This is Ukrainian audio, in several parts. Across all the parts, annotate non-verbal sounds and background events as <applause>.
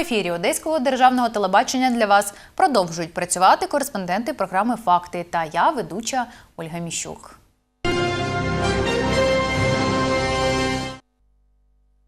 ефірі Одеського державного телебачення для вас продовжують працювати кореспонденти програми Факти та я, ведуча Ольга Міщук.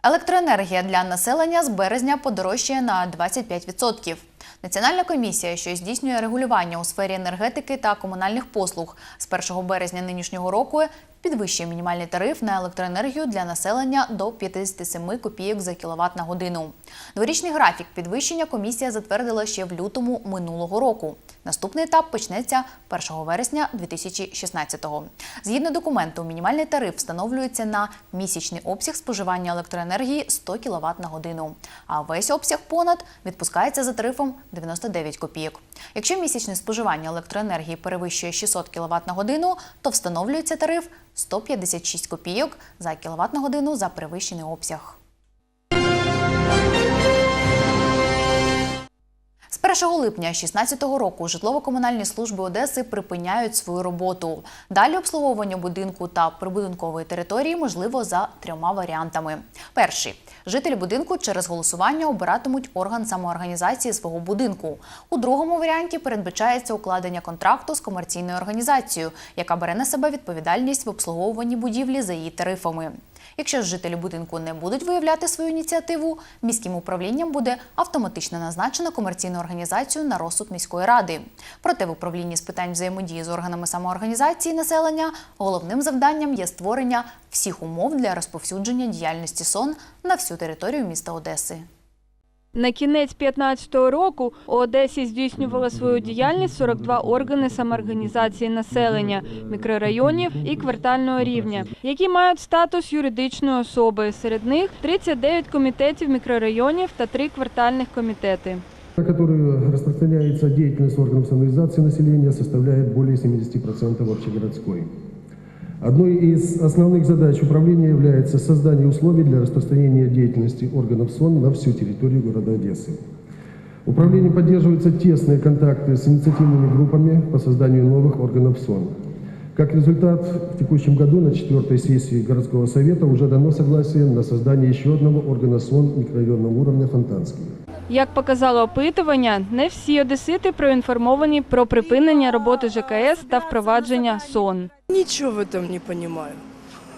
Електроенергія для населення з березня подорожчає на 25%. Національна комісія, що здійснює регулювання у сфері енергетики та комунальних послуг, з 1 березня нинішнього року підвищує мінімальний тариф на електроенергію для населення до 57 копійок за кіловат на годину. Дворічний графік підвищення комісія затвердила ще в лютому минулого року. Наступний етап почнеться 1 вересня 2016-го. Згідно документу, мінімальний тариф встановлюється на місячний обсяг споживання електроенергії 100 кВт на годину, а весь обсяг понад відпускається за тарифом 99 копійок. Якщо місячне споживання електроенергії перевищує 600 кВт на годину, то встановлюється тариф 156 копійок за кіловат на годину за перевищений обсяг. 1 липня 2016 року житлово-комунальні служби Одеси припиняють свою роботу. Далі обслуговування будинку та прибудинкової території можливо за трьома варіантами. Перший жителі будинку через голосування обиратимуть орган самоорганізації свого будинку. У другому варіанті передбачається укладення контракту з комерційною організацією, яка бере на себе відповідальність в обслуговуванні будівлі за її тарифами. Якщо ж жителі будинку не будуть виявляти свою ініціативу, міським управлінням буде автоматично назначено комерційну організацію на розсуд міської ради. Проте в управлінні з питань взаємодії з органами самоорганізації населення головним завданням є створення всіх умов для розповсюдження діяльності СОН на всю територію міста Одеси. На кінець 2015 року у Одесі здійснювала свою діяльність 42 органи самоорганізації населення, мікрорайонів і квартального рівня, які мають статус юридичної особи. Серед них 39 комітетів мікрорайонів та 3 квартальних комітети. на которую распространяется деятельность органов самоорганизации населения, составляет более 70% общегородской. Одной из основных задач управления является создание условий для распространения деятельности органов СОН на всю территорию города Одессы. Управлением поддерживаются тесные контакты с инициативными группами по созданию новых органов СОН. Как результат, в текущем году на четвертой сессии городского совета уже дано согласие на создание еще одного органа СОН микрорайонного уровня Фонтанский. Як показало опитування, не всі одесити проінформовані про припинення роботи ЖКС та впровадження СОН. Ничего в этом не понимаю,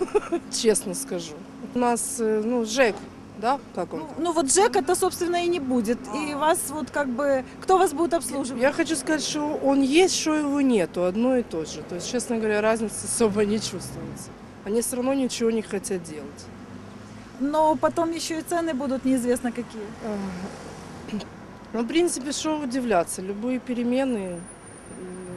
<laughs> честно скажу. У нас, э, ну, ЖЭК, да, как он? Ну вот ЖЭК это, собственно, и не будет. И вас вот как бы, кто вас будет обслуживать? Я хочу сказать, что он есть, что его нету, одно и то же. То есть, честно говоря, разницы особо не чувствуется. Они все равно ничего не хотят делать. Но потом еще и цены будут неизвестно какие. Ну, в принципе, что удивляться, любые перемены,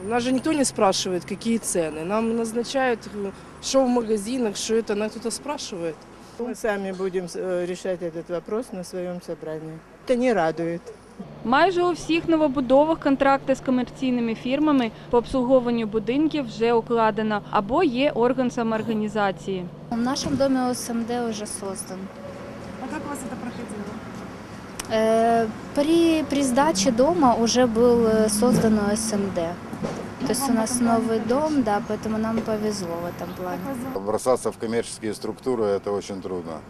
м, нас же никто не спрашивает, какие цены. Нам назначают, э, что в магазинах, что это, на кто-то спрашивает. Мы сами будем э, решать этот вопрос на своем собрании. Это не радует. Майже у всіх новобудовах контракти з комерційними фірмами по обслуговуванню будинків вже укладено або є орган самоорганізації. В нашем доме ОСМД уже создан. А как у вас это проходило? Э, При, при сдаче дома уже был э, создан ОСМД. То есть у нас новый дом, да, поэтому нам повезло в этом плане. Бросаться в коммерческие структуры это очень трудно,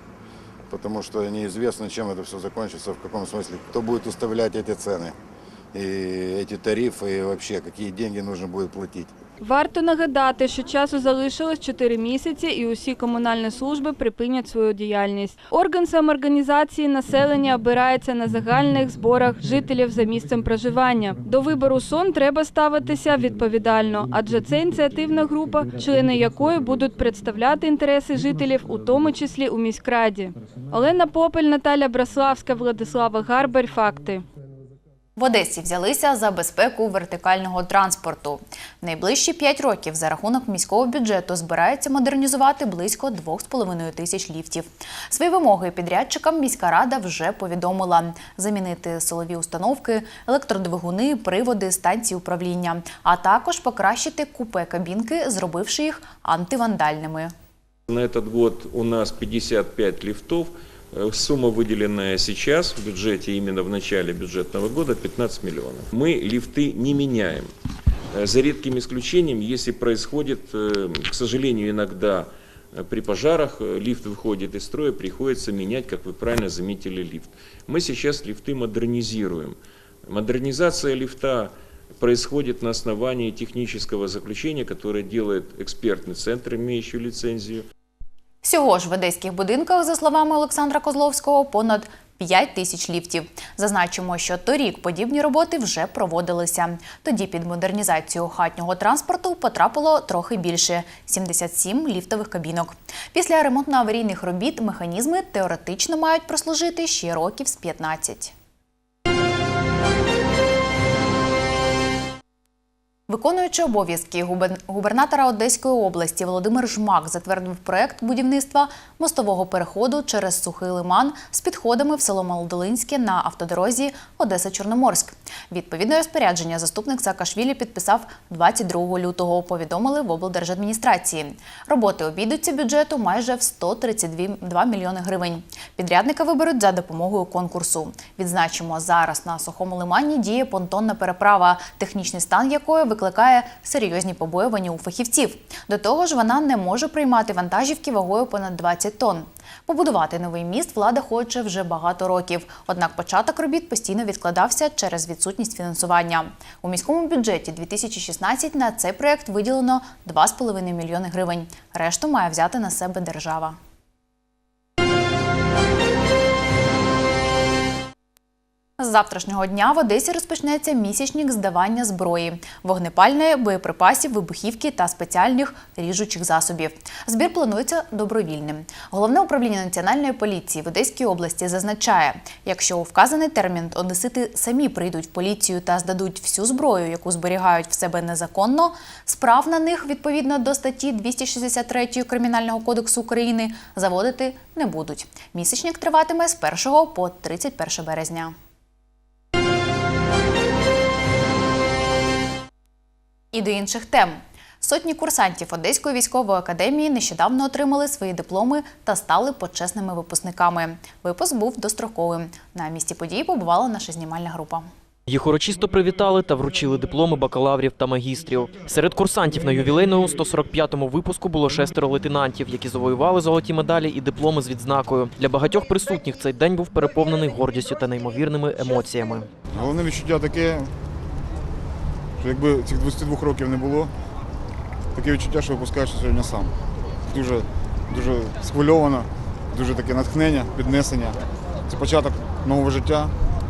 потому что неизвестно, чем это все закончится, в каком смысле, кто будет уставлять эти цены и эти тарифы, и вообще, какие деньги нужно будет платить. Варто нагадати, що часу залишилось 4 місяці, і усі комунальні служби припинять свою діяльність. Орган самоорганізації населення обирається на загальних зборах жителів за місцем проживання. До вибору сон треба ставитися відповідально, адже це ініціативна група, члени якої будуть представляти інтереси жителів, у тому числі у міськраді. Олена Попель, Наталя Браславська, Владислава Гарбар. Факти. В Одесі взялися за безпеку вертикального транспорту. В найближчі 5 років за рахунок міського бюджету збирається модернізувати близько 2,5 тисяч ліфтів. Свої вимоги підрядчикам міська рада вже повідомила замінити силові установки, електродвигуни, приводи, станції управління, а також покращити купе кабінки, зробивши їх антивандальними. На этот год у нас 55 лифтов. Э, Сумма, выделенная сейчас в бюджете, именно в начале бюджетного года, 15 миллионов. Мы лифты не меняем. Э, За редким исключением, если происходит, э, к сожалению, иногда при пожарах лифт выходит из строя, приходится менять, как вы правильно заметили, лифт. Мы сейчас лифты модернизируем. Модернизация лифта происходит на основании технического заключения, которое делает экспертный центр, имеющий лицензию. Всього ж в одеських будинках, за словами Олександра Козловського, понад 5 тисяч ліфтів. Зазначимо, що торік подібні роботи вже проводилися. Тоді під модернізацію хатнього транспорту потрапило трохи більше 77 ліфтових кабінок. Після ремонтно-аварійних робіт механізми теоретично мають прослужити ще років з 15. Виконуючи обов'язки губернатора Одеської області Володимир Жмак затвердив проект будівництва мостового переходу через сухий лиман з підходами в село Молодолинське на автодорозі Одеса-Чорноморськ. Відповідне розпорядження заступник Саакашвілі підписав 22 лютого. Повідомили в облдержадміністрації. Роботи обійдуться бюджету майже в 132 мільйони гривень. Підрядника виберуть за допомогою конкурсу. Відзначимо, зараз на сухому лимані діє понтонна переправа, технічний стан якої викликає серйозні побоювання у фахівців. До того ж, вона не може приймати вантажівки вагою понад 20 тонн. Побудувати новий міст влада хоче вже багато років. Однак початок робіт постійно відкладався через відсутність фінансування. У міському бюджеті 2016 на цей проект виділено 2,5 мільйони гривень. Решту має взяти на себе держава. З завтрашнього дня в Одесі розпочнеться місячник здавання зброї, вогнепальної, боєприпасів, вибухівки та спеціальних ріжучих засобів. Збір планується добровільним. Головне управління національної поліції в Одеській області зазначає, якщо у вказаний термін одесити самі прийдуть в поліцію та здадуть всю зброю, яку зберігають в себе незаконно, справ на них відповідно до статті 263 Кримінального кодексу України заводити не будуть. Місячник триватиме з 1 по 31 березня. І до інших тем. Сотні курсантів Одеської військової академії нещодавно отримали свої дипломи та стали почесними випускниками. Випуск був достроковим. На місці події побувала наша знімальна група. Їх урочисто привітали та вручили дипломи бакалаврів та магістрів. Серед курсантів на ювілейному 145-му випуску було шестеро лейтенантів, які завоювали золоті медалі і дипломи з відзнакою. Для багатьох присутніх цей день був переповнений гордістю та неймовірними емоціями. Головне відчуття таке, що якби цих 22 років не було, таке відчуття, що випускаєшся сьогодні сам. Дуже, дуже схвильовано, дуже таке натхнення, піднесення. Це початок нового життя,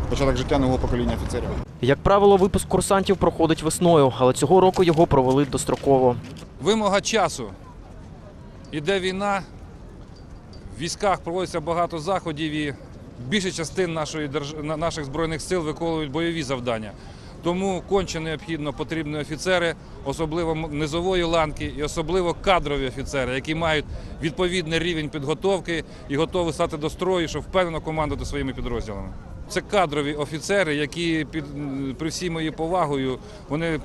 початок життя нового покоління офіцерів. Як правило, випуск курсантів проходить весною, але цього року його провели достроково. Вимога часу. Іде війна, в військах проводиться багато заходів і більша частина нашої наших збройних сил виконують бойові завдання. Тому конче необхідно потрібні офіцери, особливо низової ланки і особливо кадрові офіцери, які мають відповідний рівень підготовки і готові стати до строю, щоб впевнено командувати своїми підрозділами. Це кадрові офіцери, які під при всій моїй повагою вони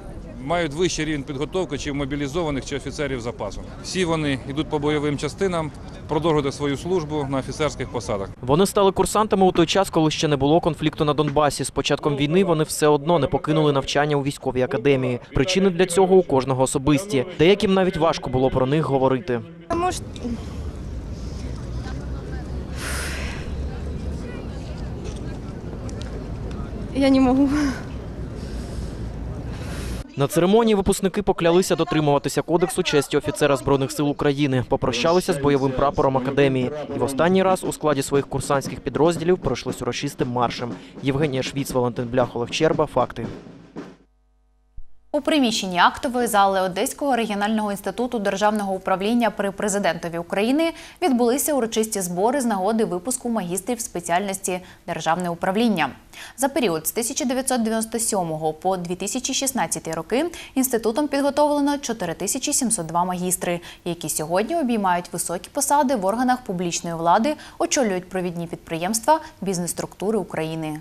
мають вищий рівень підготовки чи мобілізованих, чи офіцерів запасу. Всі вони йдуть по бойовим частинам, продовжують свою службу на офіцерських посадах. Вони стали курсантами у той час, коли ще не було конфлікту на Донбасі. З початком війни вони все одно не покинули навчання у військовій академії. Причини для цього у кожного особисті. Деяким навіть важко було про них говорити. Потому что я не могу. На церемонії випускники поклялися дотримуватися кодексу честі офіцера збройних сил України, попрощалися з бойовим прапором академії і в останній раз у складі своїх курсантських підрозділів пройшли урочистим маршем. Євгенія Швіц, Валентин Блях, Олег Черба. Факти. У приміщенні актової зали Одеського регіонального інституту державного управління при президентові України відбулися урочисті збори з нагоди випуску магістрів спеціальності державне управління. За період з 1997 по 2016 роки інститутом підготовлено 4702 магістри, які сьогодні обіймають високі посади в органах публічної влади, очолюють провідні підприємства, бізнес-структури України.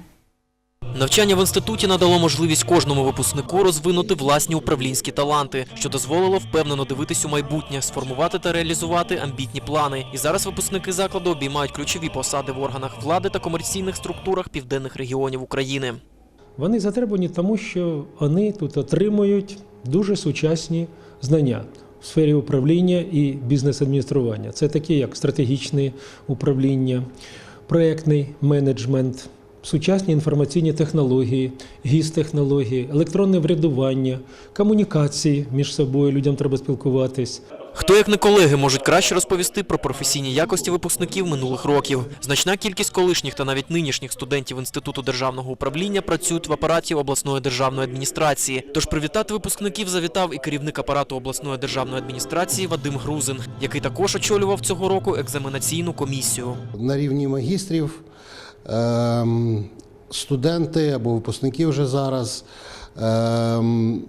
Навчання в інституті надало можливість кожному випускнику розвинути власні управлінські таланти, що дозволило впевнено дивитись у майбутнє, сформувати та реалізувати амбітні плани. І зараз випускники закладу обіймають ключові посади в органах влади та комерційних структурах південних регіонів України. Вони затребувані тому, що вони тут отримують дуже сучасні знання в сфері управління і бізнес-адміністрування. Це такі, як стратегічне управління, проектний менеджмент, сучасні інформаційні технології, гіс-технології, електронне врядування, комунікації між собою. Людям треба спілкуватись. Хто, як не колеги, можуть краще розповісти про професійні якості випускників минулих років. Значна кількість колишніх та навіть нинішніх студентів Інституту державного управління працюють в апараті обласної державної адміністрації. Тож привітати випускників завітав і керівник апарату обласної державної адміністрації Вадим Грузин, який також очолював цього року екзаменаційну комісію. на рівні магістрів студенти або випускники вже зараз. ем,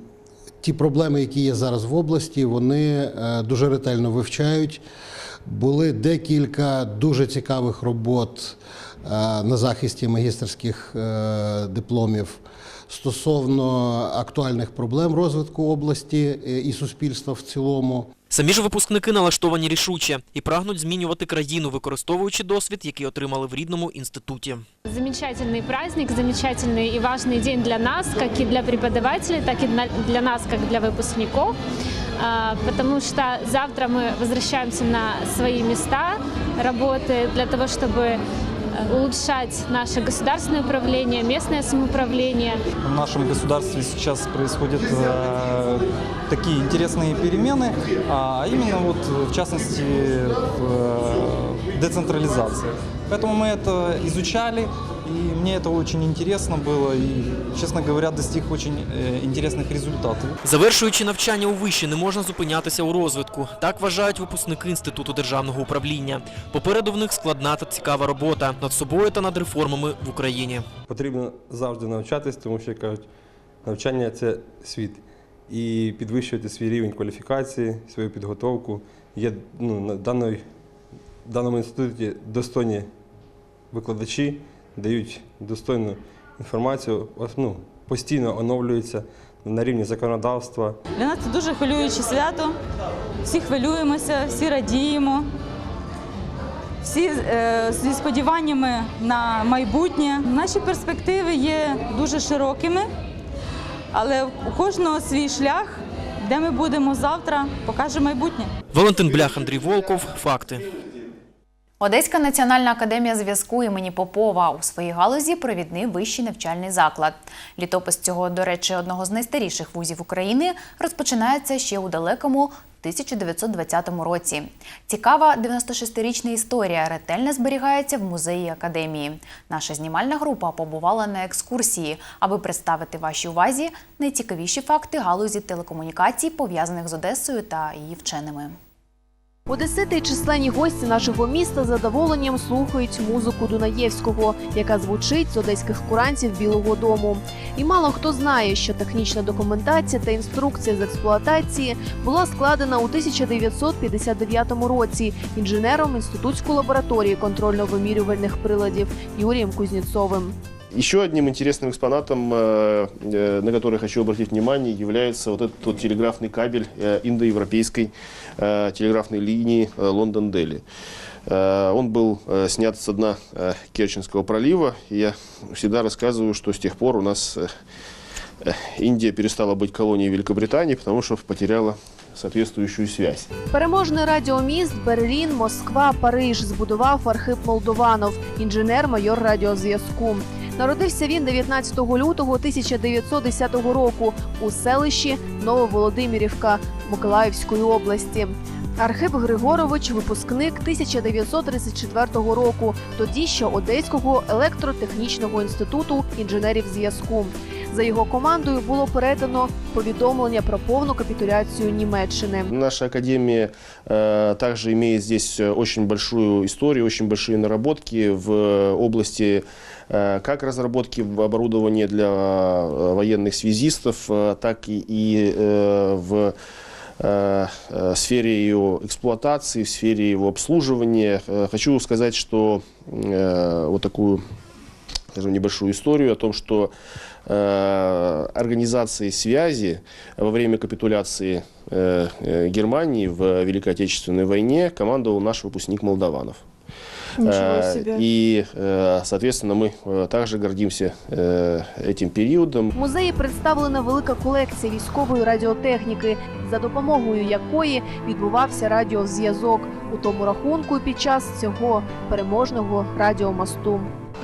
Ті проблеми, які є зараз в області, вони е, дуже ретельно вивчають. Були декілька дуже цікавих робот е, на захисті магістерських е, дипломів стосовно актуальних проблем розвитку області і суспільства в цілому. Самі ж випускники налаштовані рішуче і прагнуть змінювати країну, використовуючи досвід, який отримали в рідному інституті. Замечательный праздник, замечательный и важный день для нас, как и для преподавателей, так и для- для нас, как для выпускников. А, Потому что завтра мы возвращаемся на свои места работы для того, чтобы э, улучшать наше государственное управление, местное самоуправление. В нашем государстве сейчас происходят э, такие интересные перемены, а именно вот в частности в э, децентрализации. Поэтому мы это изучали, и мне это очень интересно было, и, честно говоря, достиг очень э, интересных результатов. Завершуючи навчання у виші, не можна зупинятися у розвитку. Так вважають випускники Інституту державного управління. Попереду в них складна та цікава робота над собою та над реформами в Україні. Потрібно завжди навчатись, тому що як кажуть, навчання це світ. І підвищувати свій рівень кваліфікації, свою підготовку. Є ну, на даної, в даному інституті достойні викладачі, дають достойну інформацію, ну, постійно оновлюються на рівні законодавства. Для нас це дуже хвилююче свято. Всі хвилюємося, всі радіємо. Всі е, зі сподіваннями на майбутнє. Наші перспективи є дуже широкими, але у кожного свій шлях, де ми будемо завтра, покаже майбутнє. Валентин Блях, Андрій Волков. Факти. Одеська національна академія зв'язку імені Попова у своїй галузі провідний вищий навчальний заклад. Літопис цього, до речі, одного з найстаріших вузів України розпочинається ще у далекому 1920 році. Цікава 96-річна історія ретельно зберігається в музеї академії. Наша знімальна група побувала на екскурсії, аби представити вашій увазі найцікавіші факти галузі телекомунікацій, пов'язаних з Одесою та її вченими. Одесити і численні гості нашого міста задоволенням слухають музику Дунаєвського, яка звучить з одеських курантів Білого Дому. І мало хто знає, що технічна документація та інструкція з експлуатації була складена у 1959 році інженером інститутської лабораторії контрольно-вимірювальних приладів Юрієм Кузнєцовим. Еще одним интересным экспонатом, э, э, на который хочу обратить внимание, является вот этот вот телеграфный кабель э, индоевропейской э, телеграфной линии э, Лондон-Дели. Э, Он был э, снят со дна э, Керченского пролива. И Я всегда рассказываю, что с тех пор у нас э, э, Индия перестала быть колонией Великобритании, потому что потеряла соответствующую связь. Переможний радіоміст Берлін, Москва, Париж збудував Архип Молдованов, інженер-майор радіозв'язку. Народився він 19 лютого 1910 року у селищі Нововолодимирівка Миколаївської області. Архип Григорович випускник 1934 року, тоді ще Одеського електротехнічного інституту інженерів зв'язку. За його командою було передано повідомлення про повну капітуляцію Німеччини. Наша академия э, также имеет здесь э, очень большую историю, очень большие наработки в области э, как разработки оборудования для э, военных связистов, э, так и, и э, в э, э, сфере ее эксплуатации, в сфере его обслуживания. Э, Хочу сказать, что э, вот такую скажем, небольшую историю о том, что э, организацией связи во время капитуляции э, э, Германии в Великой Отечественной войне командовал наш выпускник Молдаванов. Э, себе. И, э, соответственно, мы э, также гордимся э, этим периодом. В музеї представлена велика колекція військової радіотехніки, за допомогою якої відбувався радіозв'язок у тому рахунку під час цього переможного радіомосту.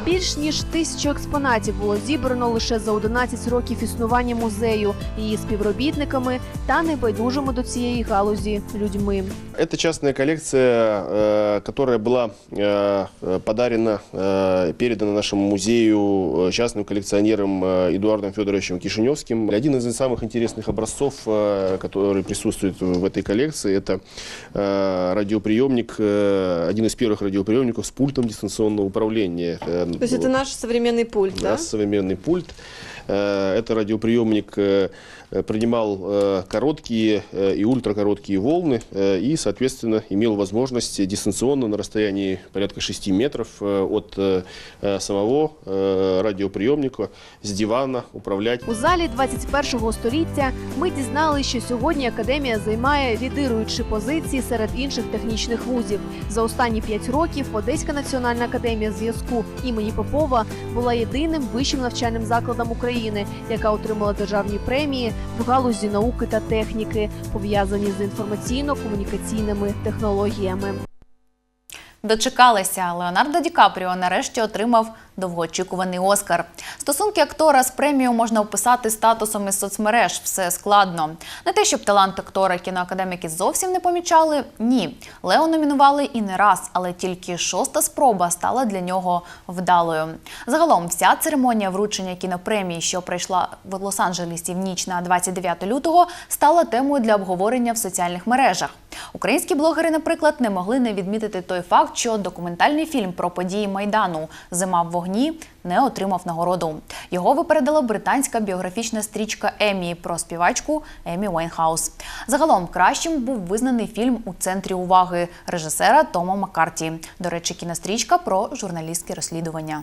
Більш ніж тисячу експонатів було зібрано лише за 11 років існування музею, її співробітниками та небайдужими до цієї галузі людьми. Это частная коллекция, э, которая была э, э, подарена, э, передана нашему музею э, частным коллекционером э, Эдуардом Федоровичем Кишиневским. Один из самых интересных образцов, э, который присутствует в этой коллекции, это э, радиоприемник, э, один из первых радиоприемников с пультом дистанционного управления. Э, То есть это наш современный пульт, да? да, современный пульт. Э, Это радиоприемник э, э, принимал э, короткие э, и ультракороткие волны э, и, соответственно, имел возможность дистанционно на расстоянии порядка 6 метров э, от э, э, самого э, радиоприемника с дивана управлять У залі 21-го століття ми дізналися, що сьогодні академія займає лідируючі позиції серед інших технічних вузів. За останні п'ять років Одеська національна академія зв'язку імені Попова була єдиним вищим навчальним закладом України, яка отримала державні премії в галузі науки та техніки, пов'язані з інформаційно-комунікаційними технологіями. Дочекалися. Леонардо Ді Капріо нарешті отримав довгоочікуваний Оскар. Стосунки актора з премією можна описати статусом із соцмереж. Все складно. Не те, щоб талант актора кіноакадеміки зовсім не помічали. Ні, Лео номінували і не раз, але тільки шоста спроба стала для нього вдалою. Загалом, вся церемонія вручення кінопремії, що пройшла в Лос-Анджелесі в ніч на 29 лютого, стала темою для обговорення в соціальних мережах. Українські блогери, наприклад, не могли не відмітити той факт, що документальний фільм про події Майдану Зима в вогні не отримав нагороду. Його випередила британська біографічна стрічка Емі про співачку Емі Вайнхаус. Загалом кращим був визнаний фільм у центрі уваги режисера Тома Маккарті. До речі, кінострічка про журналістське розслідування.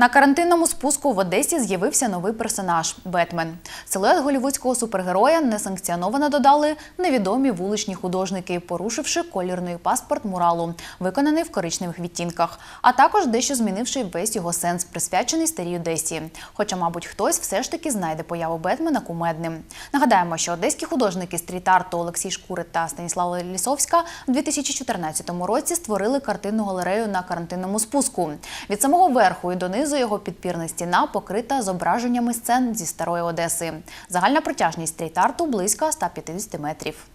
На карантинному спуску в Одесі з'явився новий персонаж Бетмен. Силует голівудського супергероя несанкціоновано додали невідомі вуличні художники, порушивши колірний паспорт муралу, виконаний в коричневих відтінках, а також дещо змінивши весь його сенс, присвячений старій Одесі. Хоча, мабуть, хтось все ж таки знайде появу Бетмена кумедним. Нагадаємо, що одеські художники стріт-арту Олексій Шкурит та Станіслава Лісовська в 2014 році створили картинну галерею на карантинному спуску. Від самого верху і донизу його підпірна стіна покрита зображеннями сцен зі старої Одеси. Загальна протяжність стріт-арту близько 150 метрів.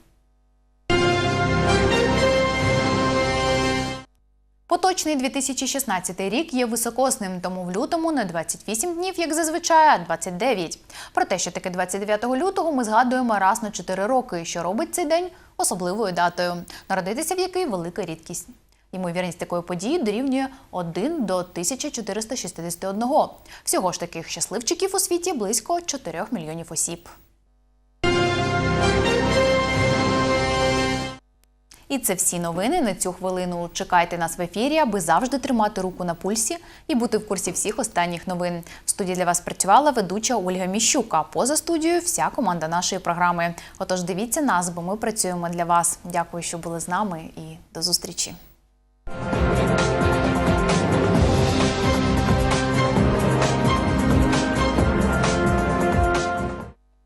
Поточний 2016 рік є високосним, тому в лютому не 28 днів, як зазвичай, а 29. Про те, що таке 29 лютого, ми згадуємо раз на 4 роки, що робить цей день особливою датою, народитися в який велика рідкість. Ймовірність такої події дорівнює 1 до 1461. Всього ж таких щасливчиків у світі близько 4 мільйонів осіб. І це всі новини на цю хвилину. Чекайте нас в ефірі, аби завжди тримати руку на пульсі і бути в курсі всіх останніх новин. В студії для вас працювала ведуча Ольга Міщук, а поза студією вся команда нашої програми. Отож, дивіться нас, бо ми працюємо для вас. Дякую, що були з нами, і до зустрічі. Bye.